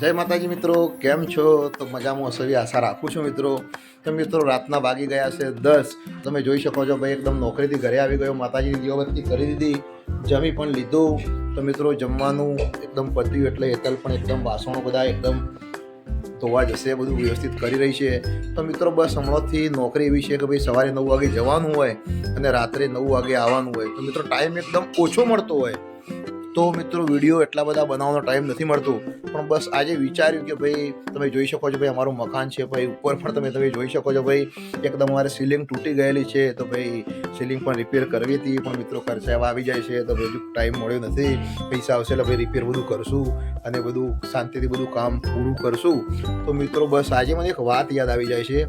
જય માતાજી મિત્રો, કેમ છો? તો મજામાં હશો, એવી આશા રાખું છું મિત્રો. તો મિત્રો, રાતના વાગી ગયા છે દસ. તમે જોઈ શકો છો, ભાઈ એકદમ નોકરીથી ઘરે આવી ગયો, માતાજીની દીવાબત્તી કરી દીધી, જમી પણ લીધું. તો મિત્રો, જમવાનું એકદમ પત્યું એટલે હેતલ પણ એકદમ વાસણો બધા એકદમ ધોવા જશે, બધું વ્યવસ્થિત કરી રહી છે. તો મિત્રો, બસ હમણાંથી નોકરી એવી છે કે ભાઈ સવારે નવ વાગે જવાનું હોય અને રાત્રે નવ વાગે આવવાનું હોય. તો મિત્રો, ટાઈમ એકદમ ઓછો મળતો હોય. તો મિત્રો વીડિયો એટલા બધા બનાવવાનો ટાઈમ નથી મળતો. પણ બસ આજે વિચાર્યું કે ભાઈ, તમે જોઈ શકો છો ભાઈ અમારું મકાન છે ભાઈ, ઉપર પણ તમે તમે જોઈ શકો છો ભાઈ, એકદમ અમારે સીલિંગ તૂટી ગયેલી છે તો ભાઈ સીલિંગ પણ રિપેર કરવી હતી, પણ મિત્રો ખર્ચા એવા આવી જાય છે તો બધું ટાઈમ મળ્યો નથી. પૈસા આવશે એટલે ભાઈ રિપેર બધું કરશું અને બધું શાંતિથી બધું કામ પૂરું કરશું. તો મિત્રો બસ આજે મને એક વાત યાદ આવી જાય છે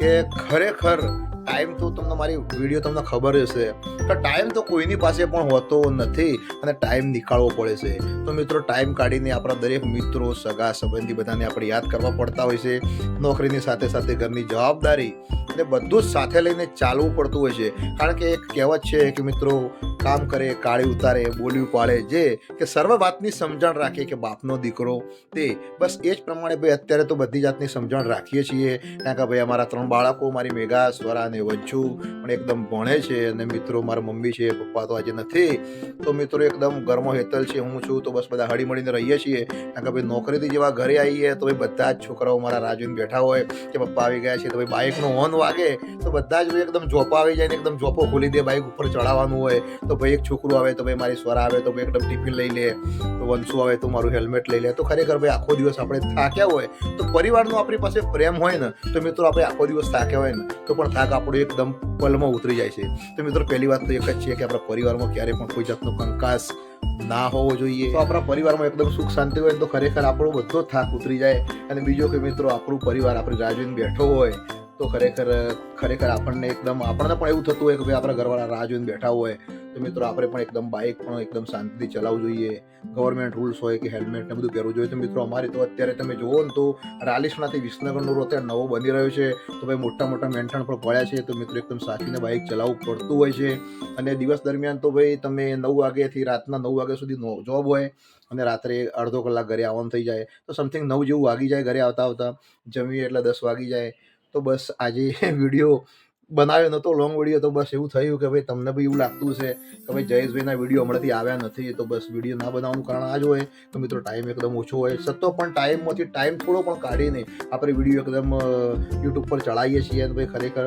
કે ખરેખર ટાઈમ તો તમને મારી વીડિયો તમને ખબર હશે. કે ટાઈમ તો કોઈની પાસે પણ હોતો નથી અને ટાઈમ નીકાળવો પડે છે. તો મિત્રો ટાઈમ કાઢીને આપણા દરેક મિત્રો, સગા, સંબંધી બધાને આપણે યાદ કરવા પડતા હોય છે. નોકરીની સાથે સાથે ઘરની જવાબદારી અને બધું જ સાથે લઈને ચાલવું પડતું હોય છે. કારણ કે એક કહેવત છે કે મિત્રો, કામ કરે, કાળી ઉતારે બોલ્યું પાડે જે કે સર્વ વાતની સમજણ રાખે કે બાપનો દીકરો. તે બસ એ જ પ્રમાણે ભાઈ, અત્યારે તો બધી જાતની સમજણ રાખીએ છીએ. કારણ કે ભાઈ, અમારા ત્રણ બાળકો, મારી મેઘા, સ્વરા અને વંચુ પણ એકદમ ભણે છે અને મિત્રો, મારા મમ્મી છે, પપ્પા તો આજે નથી. તો મિત્રો, એકદમ ઘરમાં હેતલ છે, હું છું, તો બસ બધા હળી મળીને રહીએ છીએ. કારણ કે ભાઈ નોકરીથી જેવા ઘરે આવીએ, તો ભાઈ બધા જ છોકરાઓ મારા રાજુને બેઠા હોય, કે પપ્પા આવી ગયા છે, તો ભાઈ બાઇકનો હોર્ન વાગે, તો બધા જ એકદમ જોપા આવી જાય ને એકદમ જોપો ખોલી દે, બાઇક ઉપર ચડાવવાનું હોય, તો ભાઈ એક છોકરું આવે, તો ભાઈ મારી સ્વર આવે, તો ભાઈ એકદમ ટિફિન લઈ લે. વંશુ આવે તો મારું હેલ્મેટ લઈ લે. તો ખરેખર ભાઈ આખો દિવસ આપણે થાક્યા હોય તો પરિવારનો આપણી પાસે પ્રેમ હોય ને, તો મિત્રો આપણે આખો દિવસ થાક્યા હોય ને, તો પણ થાક આપણો એકદમ પલમાં ઉતરી જાય છે. તો મિત્રો પહેલી વાત તો એક જ છે કે આપણા પરિવારમાં ક્યારે પણ કોઈ જાતનો કંકાસ ના હોવો જોઈએ. તો આપણા પરિવારમાં એકદમ સુખ શાંતિ હોય તો ખરેખર આપણો બધો થાક ઉતરી જાય. અને બીજો કે મિત્રો આપણું પરિવાર આપણે રાજવીને બેઠો હોય, તો ખરેખર ખરેખર આપણને એકદમ, આપણને પણ એવું થતું હોય કે ભાઈ આપણા ઘરવાળા રાહ જોઈને બેઠા હોય તો મિત્રો આપણે પણ એકદમ બાઇક પણ એકદમ શાંતિથી ચલાવવું જોઈએ. ગવર્મેન્ટ રૂલ્સ હોય કે હેલ્મેટ ને બધું પહેરવું જોઈએ. તો મિત્રો અમારે તો અત્યારે તમે જુઓ ને તો રાલીસણાથી વિસનગરનો રોડ અત્યારે નવો બની રહ્યો છે. તો ભાઈ મોટા મોટા મેન્ટણ પણ પડ્યા છે. તો મિત્રો એકદમ સાચીને બાઇક ચલાવવું પડતું હોય છે. અને દિવસ દરમિયાન તો ભાઈ તમે નવ વાગ્યાથી રાતના નવ વાગ્યા સુધી જોબ હોય અને રાત્રે અડધો કલાક ઘરે આવવાનું થઈ જાય. તો સમથિંગ નવ જેવું વાગી જાય ઘરે આવતા આવતા. જમીએ એટલે દસ વાગી જાય. તો બસ આજે વીડિયો બનાવ્યો નહોતો લોંગ વીડિયો તો બસ એવું થયું કે ભાઈ તમને બી એવું લાગતું છે કે ભાઈ જયેશભાઈના વીડિયો હમણાંથી આવ્યા નથી, તો બસ વીડિયો ના બનાવવાનું કારણ આ જ હોય. તો મિત્રો ટાઈમ એકદમ ઓછો હોય. સતો પણ ટાઈમમાંથી ટાઈમ થોડો પણ કાઢીને આપણે વીડિયો એકદમ યુટ્યુબ પર ચડાવીએ છીએ અને ભાઈ ખરેખર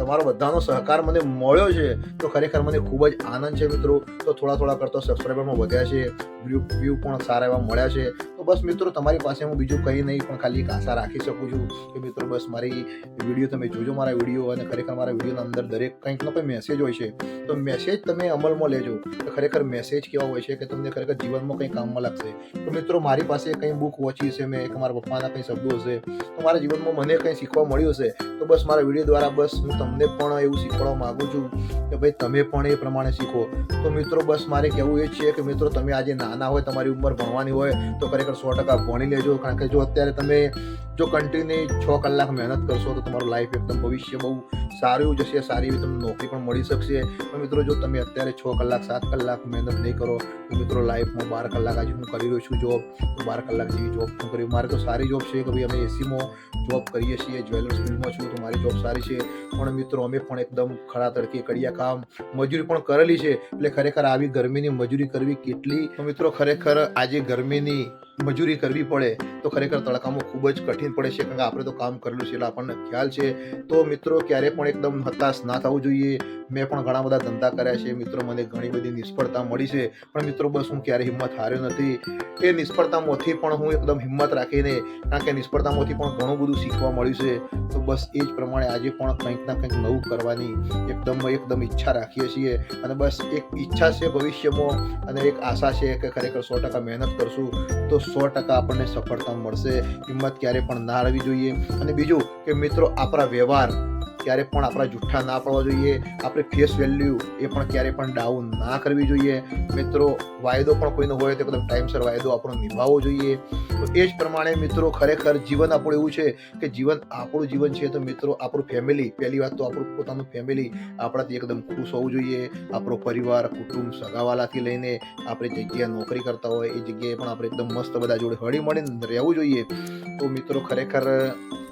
તમારો બધાનો સહકાર મને મળ્યો છે, તો ખરેખર મને ખૂબ જ આનંદ છે મિત્રો. તો થોડા થોડા કરતો સબસ્ક્રાઈબરમાં વધ્યા છે. વ્યૂ વ્યૂ પણ સારા એવા મળ્યા છે. બસ મિત્રો, તમારી પાસે હું બીજું કંઈ નહીં, પણ ખાલી એક આશા રાખી શકું છું કે મિત્રો, બસ મારી વીડિયો તમે જોજો મારા વીડિયો અને ખરેખર મારા વિડીયોના અંદર દરેક કંઈક ને કંઈ મેસેજ હોય છે. તો મેસેજ તમે અમલમાં લેજો. તો ખરેખર મેસેજ કેવા હોય છે કે તમને ખરેખર જીવનમાં કંઈ કામમાં લાગશે? તો મિત્રો, મારી પાસે કંઈ બુક વાંચી છે મેં કે મારા પપ્પાના કંઈ શબ્દો હશે, તો મારા જીવનમાં મને કંઈ શીખવા મળ્યું હશે, તો બસ મારા વીડિયો દ્વારા બસ હું તમને પણ એવું શીખવાડવા માગું છું કે ભાઈ તમે પણ એ પ્રમાણે શીખો. તો મિત્રો, બસ મારે કહેવું એ છે કે મિત્રો, તમે આજે નાના હોય, તમારી ઉંમર ભણવાની હોય, તો ખરેખર સો ટકા ભણી લેજો, કારણ કે જો અત્યારે તમે જો કન્ટિન્યુ છ કલાક મહેનત કરશો તો તમારું લાઈફ એકદમ ભવિષ્ય બહુ સારું જશે, સારી એવી તમને નોકરી પણ મળી શકશે. પણ મિત્રો, જો તમે અત્યારે છ કલાક, સાત કલાક મહેનત નહીં કરો, તો મિત્રો લાઈફમાં બાર કલાક આજે હું કરી રહ્યો છું જોબ તો બાર કલાક જેવી જોબ હું કરી મારે તો સારી જોબ છે કે ભાઈ અમે એસીમાં જોબ કરીએ છીએ જ્વેલર્સ ફિલ્ડમાં છું તો મારી જોબ સારી છે. પણ મિત્રો, અમે પણ એકદમ ખરા તડકે કડિયા કામ મજૂરી પણ કરેલી છે. એટલે ખરેખર આવી ગરમીની મજૂરી કરવી કેટલી? મિત્રો, ખરેખર આજે ગરમીની મજૂરી કરવી પડે, તો ખરેખર તડકામાં ખૂબ જ કઠિન પડે છે, કારણ કે આપણે તો કામ કરેલું છે એટલે આપણને ખ્યાલ છે. તો મિત્રો, ક્યારે પણ એકદમ હતાશ ના થવું જોઈએ. મેં પણ ઘણા બધા ધંધા કર્યા છે. મિત્રો, મને ઘણી બધી નિષ્ફળતા મળી છે. પણ મિત્રો, બસ હું ક્યારે હિંમત હાર્યો નથી. એ નિષ્ફળતામાંથી પણ હું એકદમ હિંમત રાખીને, કારણ કે નિષ્ફળતામાંથી પણ ઘણું બધું શીખવા મળ્યું છે. તો બસ એ જ પ્રમાણે આજે પણ કંઈક ના કંઈક નવું કરવાની એકદમ એકદમ ઈચ્છા રાખીએ છીએ. અને બસ એક ઈચ્છા છે ભવિષ્યમાં, અને એક આશા છે કે ખરેખર સો ટકા મહેનત કરશું. તો સો ટકા આપણને સફળતા મળશે. હિંમત ક્યારે પણ ના રહેવી જોઈએ. અને બીજું કે મિત્રો, આપણા વ્યવહાર ક્યારે પણ આપણા જુઠ્ઠા ના પડવા જોઈએ, આપણે ફેસ વેલ્યુ એ પણ ક્યારે પણ ડાઉન ના કરવી જોઈએ. મિત્રો, વાયદો પણ કોઈનો હોય તો એકદમ ટાઈમસર વાયદો આપણો નિભાવવો જોઈએ. તો એ જ પ્રમાણે મિત્રો, ખરેખર જીવન આપણું એવું છે કે જીવન આપણું જીવન છે તો મિત્રો, આપણું ફેમિલી પહેલી વાત તો આપણું પોતાનું ફેમિલી આપણાથી એકદમ ખુશ હોવું જોઈએ. આપણો પરિવાર, કુટુંબ સગાવાલાથી લઈને આપણે જગ્યાએ નોકરી કરતા હોય, એ જગ્યાએ પણ આપણે એકદમ મસ્ત બધા જોડે હળી મળીને રહેવું જોઈએ. તો મિત્રો, ખરેખર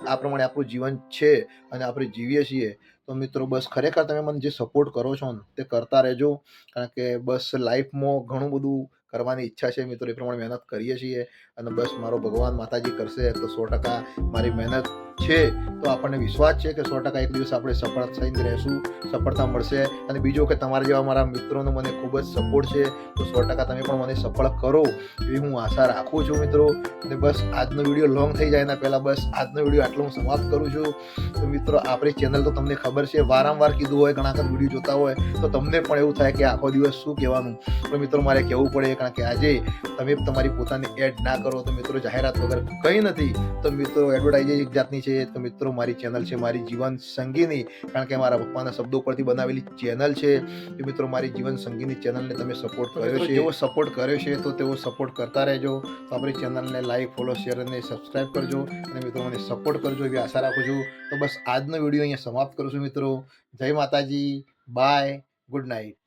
આ પ્રમાણે આપણું જીવન છે અને આપણે જીવીએ છીએ તો મિત્રો, બસ ખરેખર તમે મને જે સપોર્ટ કરો છો ને, તે કરતા રહેજો. કારણ કે બસ લાઈફમાં ઘણું બધું કરવાની ઈચ્છા છે મિત્રો, એ પ્રમાણે મહેનત કરીએ છીએ. અને બસ મારો ભગવાન માતાજી કરશે, તો સો ટકા મારી મહેનત છે. તો આપણને વિશ્વાસ છે કે સો ટકા એક દિવસ આપણે સફળ થઈને રહેશું, સફળતા મળશે. અને બીજો કે તમારા જેવા મારા મિત્રોનો મને ખૂબ જ સપોર્ટ છે, તો સો ટકા તમે પણ મને સફળ કરો, એવી હું આશા રાખું છું મિત્રો. અને બસ આજનો વીડિયો લોંગ થઈ જાય એના પહેલાં બસ આજનો વીડિયો આટલો હું સમાપ્ત કરું છું. તો મિત્રો, આપણી ચેનલ તો તમને ખબર છે? વારંવાર કીધું હોય ઘણા વખત વીડિયો જોતા હોય તો તમને પણ એવું થાય કે આખો દિવસ શું કહેવાનું? તો મિત્રો મારે કહેવું પડે કારણ કે આજે તમે તમારી પોતાની એડ ના કરો તો મિત્રો જાહેરાત વગર કંઈ નથી. તો મિત્રો એડવર્ટાઇઝ એક જાતની છે. તો મિત્રો મારી ચેનલ છે મારી જીવન સંગીની. કારણ કે મારા પપ્પાના શબ્દો પરથી બનાવેલી ચેનલ છે. તો મિત્રો મારી જીવન સંગીની ચેનલને તમે સપોર્ટ કર્યો છે. એવો સપોર્ટ કર્યો છે તો તેવો સપોર્ટ કરતા રહેજો. તો આપણી ચેનલને લાઈક ફોલો શેર અને સબસ્ક્રાઈબ કરજો. અને મિત્રો મને સપોર્ટ કરજો એવી આશા રાખું છું. તો બસ આજનો વીડિયો અહીંયા સમાપ્ત કરું છું મિત્રો. જય માતાજી. Bye good night